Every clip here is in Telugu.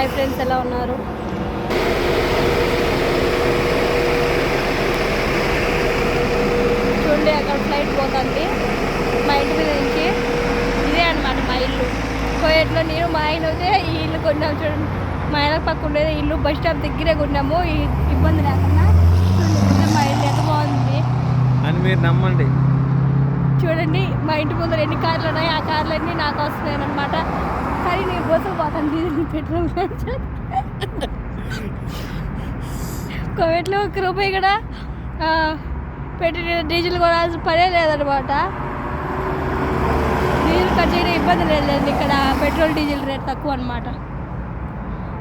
హాయ్ ఫ్రెండ్స్ ఎలా ఉన్నారు? చూడండి అక్కడ ఫ్లైట్ పోతుంది. మా ఇంటి మీద నుంచి ఇదే అనమాట మా ఇల్లు. కోయట్లో నేను మా ఆయన అయితే ఈ ఇల్లు కొన్నాము చూడండి. మా ఆయన పక్క ఉండేది ఇల్లు బస్ స్టాప్ దగ్గరే కొన్నాము. ఈ ఇబ్బంది లేకుండా మా ఇల్లు ఎంత బాగుంది. అని మీరు నమ్మండి. చూడండి మా ఇంటి ముందర ఎన్ని కార్లు ఉన్నాయి ఆ కార్లన్నీ నాకు వస్తున్నాయి అనమాట కానీ నేను కోసం పోతాను డీజిల్ పెట్రోల్ కోవిడ్లో ఒక రూపాయి కూడా పెట్టి డీజిల్ కొనాల్సిన పనే లేదనమాట. డీజిల్ ఖర్చు చేయడం ఇబ్బంది లేదండి ఇక్కడ పెట్రోల్ డీజిల్ రేట్ తక్కువ అనమాట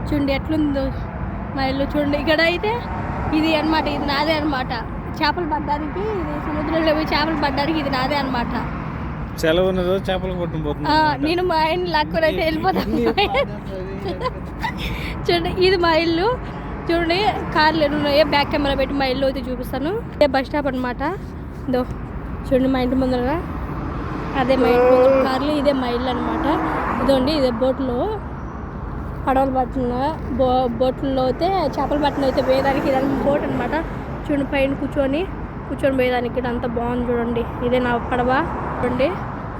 చూడండి ఎట్లుందో. మా ఇల్లు చూడండి ఇక్కడ అయితే ఇది అన్నమాట ఇది నాదే అనమాట చేపలు పడ్డానికి ఇది సముద్రంలో పోయి చేపలు పడ్డానికి ఇది నాదే అనమాట సెలవు రోజు చేపలు పట్టుకుని నేను మా ఆయన లాక్కొని అయితే వెళ్ళిపోతాను చూడండి ఇది మా ఇల్లు. చూడండి కార్లు ఎన్ని ఉన్నాయో బ్యాక్ కెమెరా పెట్టి మా ఇల్లు అయితే చూపిస్తాను. ఇదే బస్ స్టాప్ అనమాట దో చూడండి మా ఇంటి ముందర అదే మా ఇంటి కార్లు ఇదే మా ఇల్లు అనమాట ఇదండి ఇదే బోట్లో పడవలు పట్టిన బో బోట్లో అయితే చేపలు పట్టిన అయితే పోయేదానికి ఇదంతా బోట్ అనమాట చూడండి పైన కూర్చొని కూర్చొని పోయేదానికి ఇక్కడ అంతా బాగుంది చూడండి. ఇదే నా పడవ. చూడండి.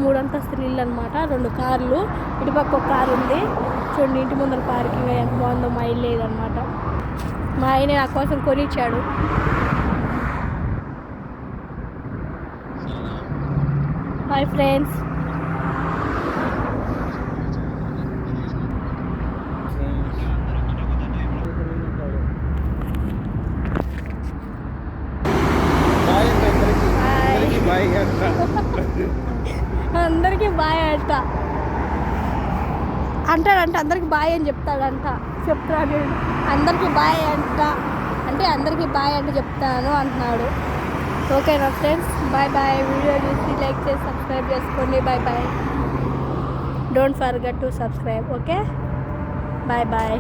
మూడు అంతస్తుల ఇల్లు అనమాట రెండు కార్లు. ఇటుపక్క ఒక కారు ఉంది. చూడండి ఇంటి ముందర పార్కింగ్ ఎంత బాగుందో మా ఇల్లు లేదనమాట. మా ఆయన నా కోసం కొనిచ్చాడు. హాయ్ ఫ్రెండ్స్ బాయ్ అండి అందరికీ. బాయ్. అందరికీ బాయ్ అంట. అందరికీ బాయ్ అంట. అంటాడంట అందరికి బాయ్ అని చెప్తాడంట. చెప్తాడు. అందరికీ బాయ్ అంట. అంటే అందరికీ బాయ్ అంటే చెప్తాను అంటున్నాడు. ఓకేనా ఫ్రెండ్స్? Bye bye. వీడియో చూసి లైక్ చేసి సబ్స్క్రైబ్ చేసుకోండి. Bye bye. Don't forget to subscribe okay? Bye bye.